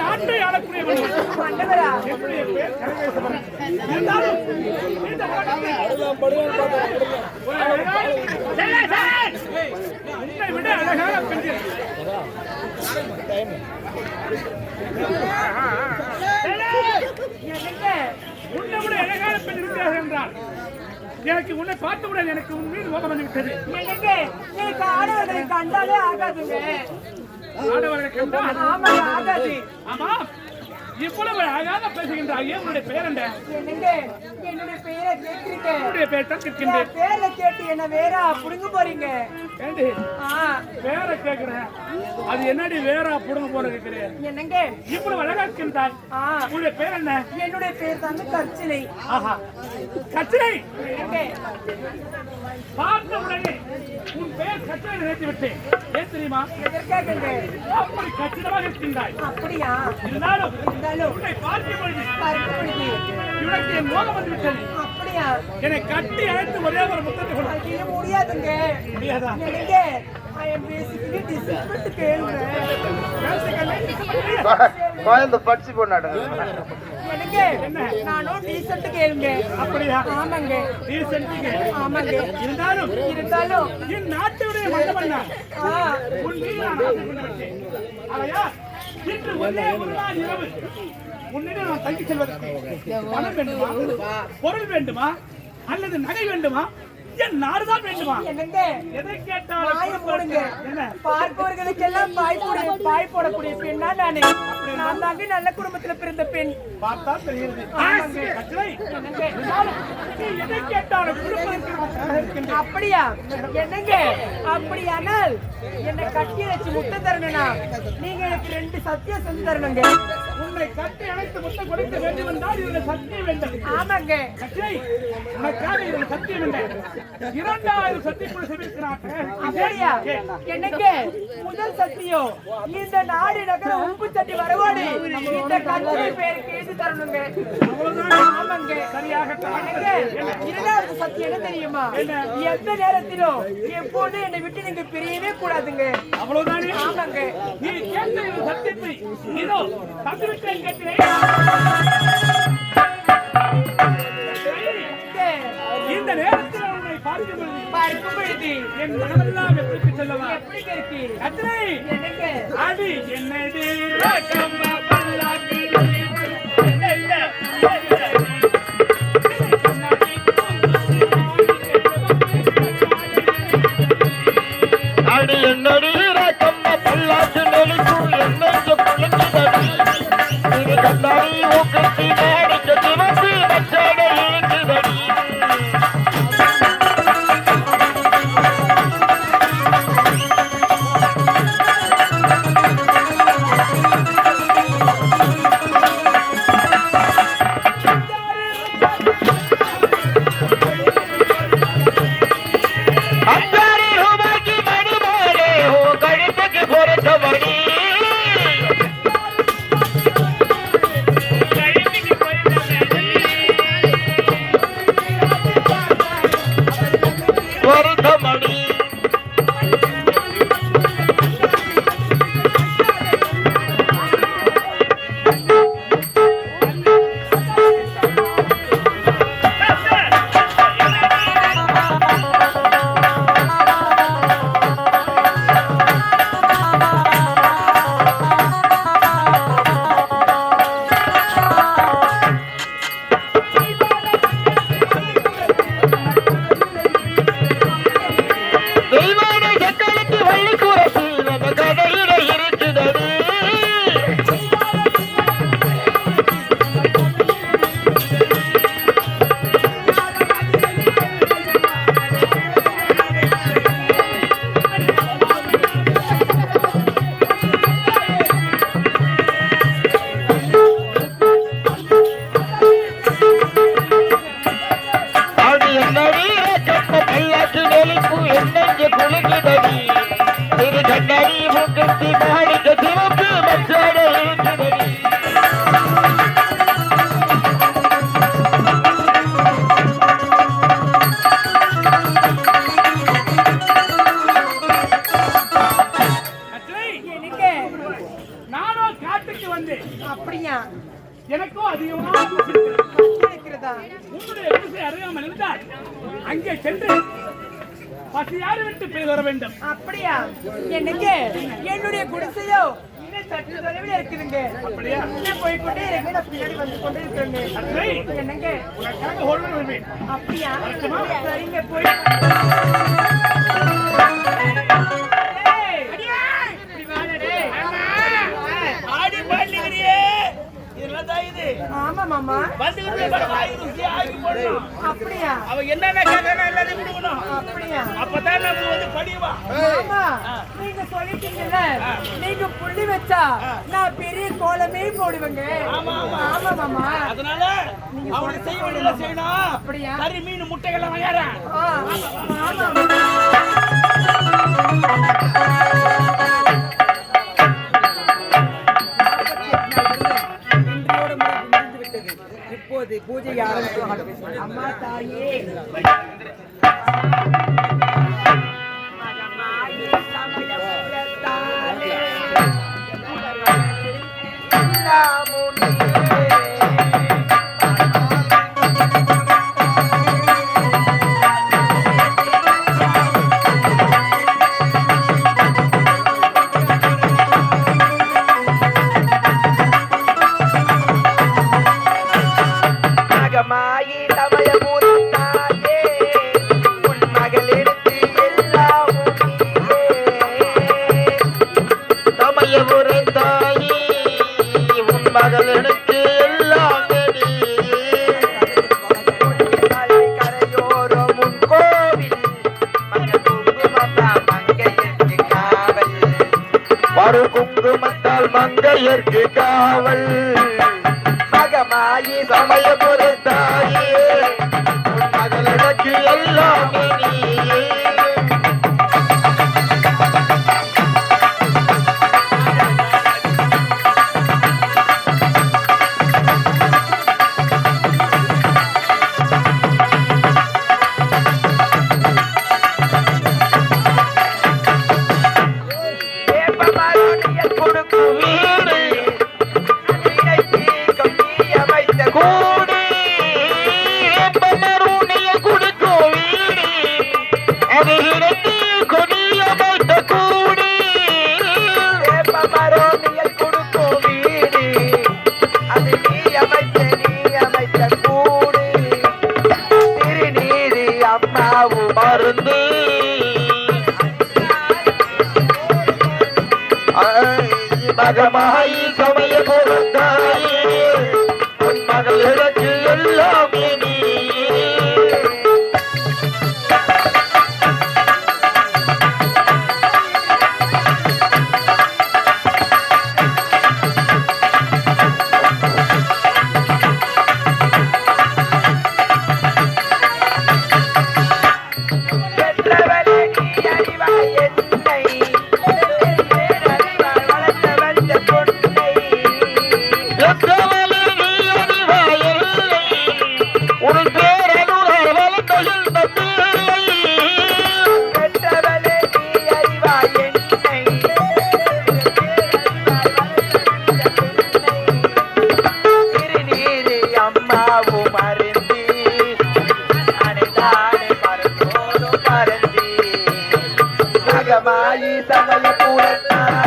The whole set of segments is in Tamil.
நாட்டை ஆளக்கூடியவன் மன்னவரா என்னுடைய பேர் கனகேசவன். இருந்தாலும் இந்த உலகத்தில் ஒரு அழகான- சரி, சரி. உன்னை விட அழகான பெண்கள் என்னங்க உன்னை விட அழகான பெண் இருக்கிறார்கள் என்றால் எனக்கு உன்னை பார்த்தவுடன் எனக்கு உன் மீது மோகம் வந்து விட்டது. எனக்கு ஆடவர்களை கண்டாலே ஆகாதுங்க. ஆடவர்களை கண்டால்? ஆமாங்க ஆகாது. ஆமா இவ்வளவு அழகாக பேசுகின்றாயே. உன்னுடைய பெயர் என்ன? என்னுடைய பெயரை கேட்டிருக்க. உன்னுடைய பெயர் தான் கேட்கின்றேன். பேரை கேட்டு என்ன வேற புடுங்க போறீங்க? ஏண்டி? வேற கேக்குறேன் அது என்னடி வேற புடுங்க போல கேக்குறேன் என்னங்க? இவ்வளவு அழகா இருக்கின்றாய். உன்னுடைய பேர் என்ன? என்னுடைய பேர் தாங்க கர்ச்சனை ஆஹா. என்னங்க? பார்த்த உடனே உன் பெயர் கச்சிரை நினைத்து விட்டேன். ஏன் தெரியுமா? எதற்காகங்க? அப்படி கச்சிதமாக இருக்கின்றாய். அப்படியா? இருந்தாலும் இருந்தாலும் உன்னை பார்க்கும் பொழுது பருப்பு இவனுக்கு என் மோகம் வந்து விட்டது. அப்படியா? என்னை கட்டி அழைத்து ஒரே ஒரு முத்தத்தை கொடு. அது முடியாதுங்க. முடியாதா? குழந்தை படிச்சு நானும் டீசன்ட் கேளுங்க அப்படியா? ஆமாங்க. டீசென்ட்டுக்கு ஆமாங்க. இருந்தாலும் இருந்தாலும். என் நாட்டுடைய மன்னவன் நான் ஆ. உன் மீது நான் ஆசை கொண்டு விட்டேன். ஆகையா, இன்று ஒரே ஒரு நாள் இரவு. உன்னிடம் நான் தங்கி செல்வதற்கு பணம் வேண்டுமா? பொருள் வேண்டுமா? அல்லது நகை வேண்டுமா? என் நாடுதான் வேண்டுமா என்னங்க? எதை கேட்டாலும் பார்ப்பவர்களுக்கெல்லாம் பாய் போட பாய் போடக்கூடிய பெண்ணா நானு. நான் தாங்க நல்ல குடும்பத்துல பிறந்த பெண். பார்த்தா தெரியுது. எதை கேட்டாலும் இருக்கின்றேன். அப்படியா? என்னங்க? அப்படியானால் என்னை கட்டி வச்சு முட்டை தரணும்னா நீங்க எனக்கு ரெண்டு சத்தியம் செஞ்சு தரணுங்க. உன்னை கட்டி அணைத்து முத்தம் கொடுக்க வேண்டும் என்றால் இதில் சத்தியம் வேண்டும். ஆமாங்க. கட்டளை, உனக்காக இதில் சத்தியம் இல்லை. இரண்டாயிரம் சத்தியக்குழு செய்திருக்கிறார்கள் அப்படியா? என்னங்க? முதல் சத்தியம் இந்த நாடு நகர உப்பு சட்டி வரவோடு. இந்த கட்சி பேருக்கு எழுதி தரணுங்க. ஆமாங்க. சரியாக இரண்டாவது சத்தியம் என்ன தெரியுமா? எந்த நேரத்திலும் எப்போதும் என்னை விட்டு நீங்க பிரியவே கூடாதுங்க. அவ்வளவுதானே? ஆமாங்க. நீ கேட்ட சத்தியத்தை இதோ தந்துவிட்டேன் கேட்கிறேன் இந்த நேரத்தில் உன்னை பார்க்கும் பொழுது பார்க்கும் பொழுது என் மனமெல்லாம் எப்படி செல்லவா? எப்படி இருக்கு கத்திரை என்னங்க? அடி என்னடி? கம்மா பல்லாக்கு அடி என்னடி? கம்ம பல்லாக்கு நெலிக்கும் என்னெஞ்ச குளிர்ந்தடி காட்டுக்கு வந்தேன் அப்படியா? எனக்கும் அதிகமாக உன்னுடைய குடிசை அறியாமல் இருந்தால் அங்கே சென்று பசியாறு விட்டு போய் வர வேண்டும். அப்படியா? என்னங்க என்னுடைய குடிசையோ சற்று தொலைவில் இருக்குதுங்க அப்படியா? இன்னும் போய்க்கொண்டே இருக்கு நான் பின்னாடி வந்து கொண்டே இருக்கிறேங்க என்னங்க? உனக்காக ஓடுவேன் வருவேன் அப்படியா? சரிங்க போய் ஆமா மாமா. அப்படியா? அவ என்னென்ன கேட்கறா எல்லாத்தையும் கொடுக்கணும் அப்படியா? அப்பதான் நம்ம வந்து படிவா. ஆமா நீங்க சொல்லிட்டீங்கல்ல நீங்க புள்ளி வச்சா நான் பெரிய கோலமே போடுவேங்க. ஆமா, ஆமா. ஆமா மாமா. அதனால அவனுக்கு செய்ய வேண்டியதை செய்யணும். அப்படியா? கறி மீன் முட்டைகள்லாம் வாங்காரன் ஆ, ஆமா இப்போது பூஜையை ஆரம்பித்து அம்மா தாயே. மகமாயி மறு குங்குமத்தால் மங்கையர்க்கு காவல். மகமாயி சமயபுர సగమాయి సగల పూరణ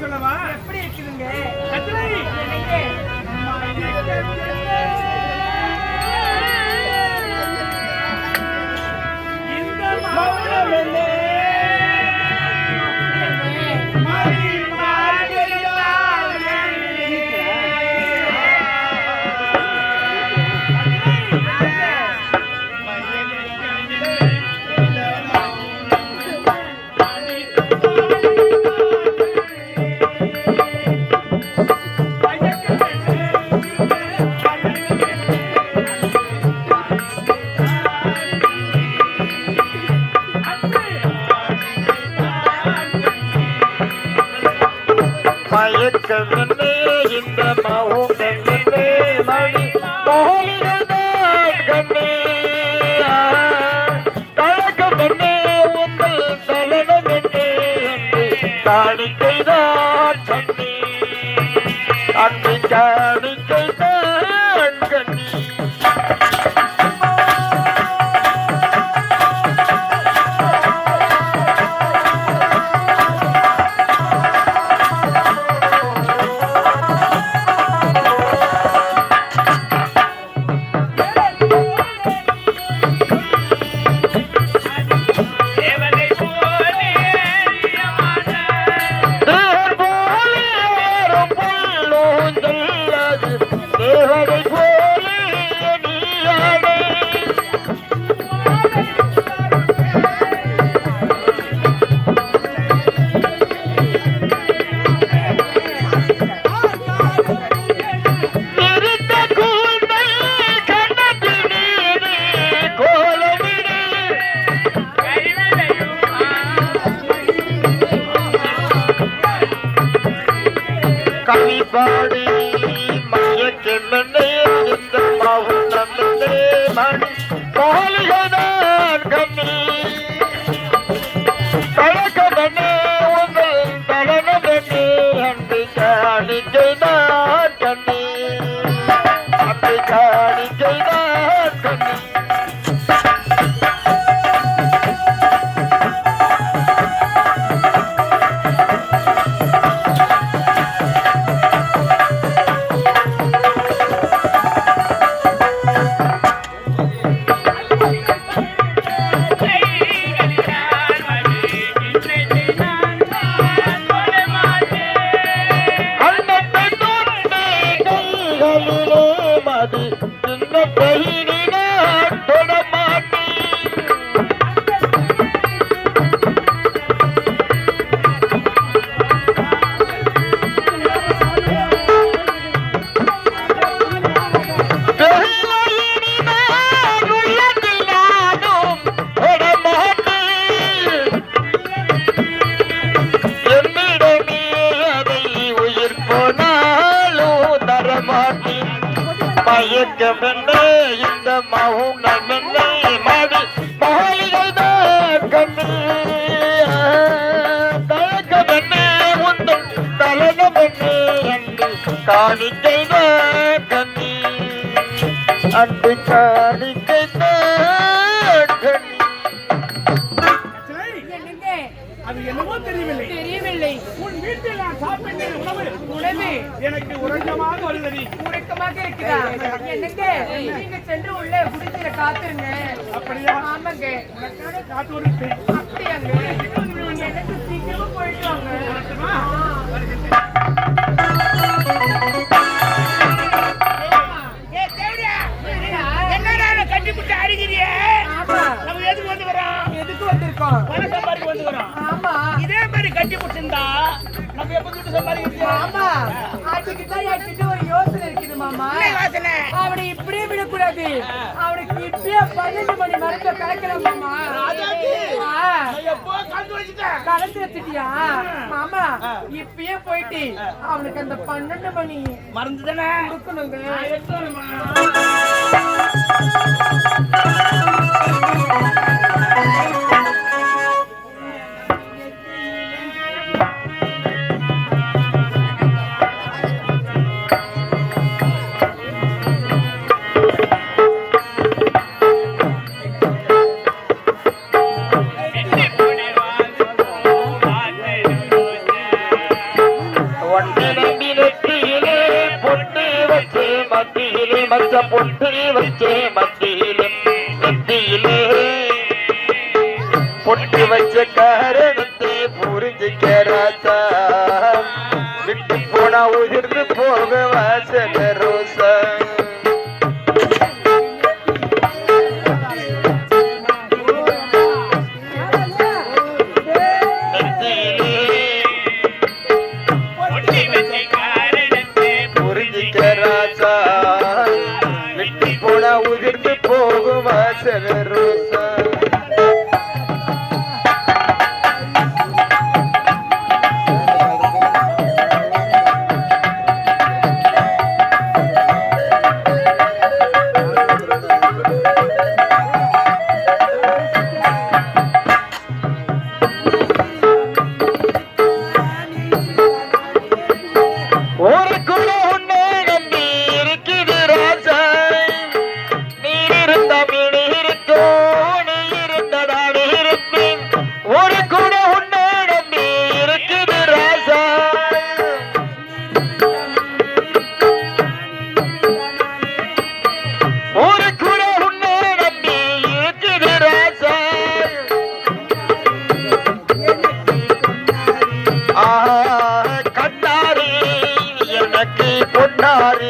சொல்லவா Bye. மயக்கம் இந்த மௌனம் என்ன மடி மாளிகை தான் கண்ணு தயக்கம் தலனம் காணிக்கை தான் கண்ணி அன்பு காணி உணவு. எனக்கு உறக்கமாக வருதடி. உறக்கமாக இருக்குதா என்னங்க? நீங்க சென்று உள்ள குடிசையில காத்துருங்க அப்படியா? ஆமாங்க. காத்து வருகிறேன் அப்படியாங்க எனக்கு சீக்கிரமா போயிட்டு வாங்க. வரட்டுமா? என்னடா கட்டி புட்டு அடிக்கிறிய? ஆமா. நம்ம எதுக்கு வந்து வரோம்? எதுக்கு வந்திருக்கோம்? பணம் சம்பாதிக்க வந்து வரோம். ஆமா. இதே மாதிரி கட்டி புட்டுருந்தா நம்ம எப்ப துட்டு சம்பாதிக்கிறது ஒரு யோசனை இருக்குது மாமா. யோசனை? அவனை இப்படியே விடக்கூடாது. அவனுக்கு இப்பயே பன்னெண்டு மணி மரத்தை கலக்கலாம் மாமா. கலந்து வச்சுட்டியா? மாமா இப்பயே போயிட்டு அவனுக்கு அந்த பன்னெண்டு மணி மறந்து தானே கொடுக்கணுங்க வைச்சே மத்தியிலும் மத்தியிலே. பொட்டி வச்ச காரணத்தை புரிஞ்சுக்கிறாத்தா விட்டு போனா உதிர்ந்து போக பாரி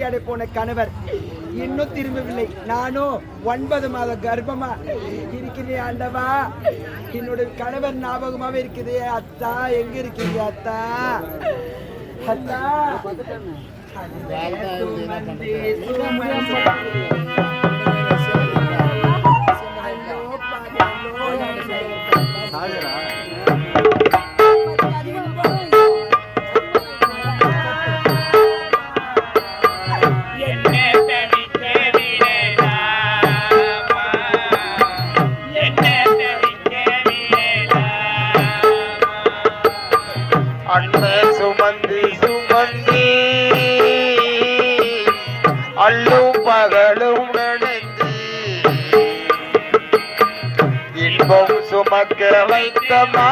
வேட்டையாடி போன கணவர். இன்னும் திரும்பவில்லை. நானும் ஒன்பது மாத கர்ப்பமா இருக்கிறேன் ஆண்டவா. என்னுடைய கணவர் ஞாபகமாவே இருக்குது. அத்தா எங்க இருக்கீங்க அத்தா? அத்தா. சுமந்தே சுமந்தே. வைக்கமா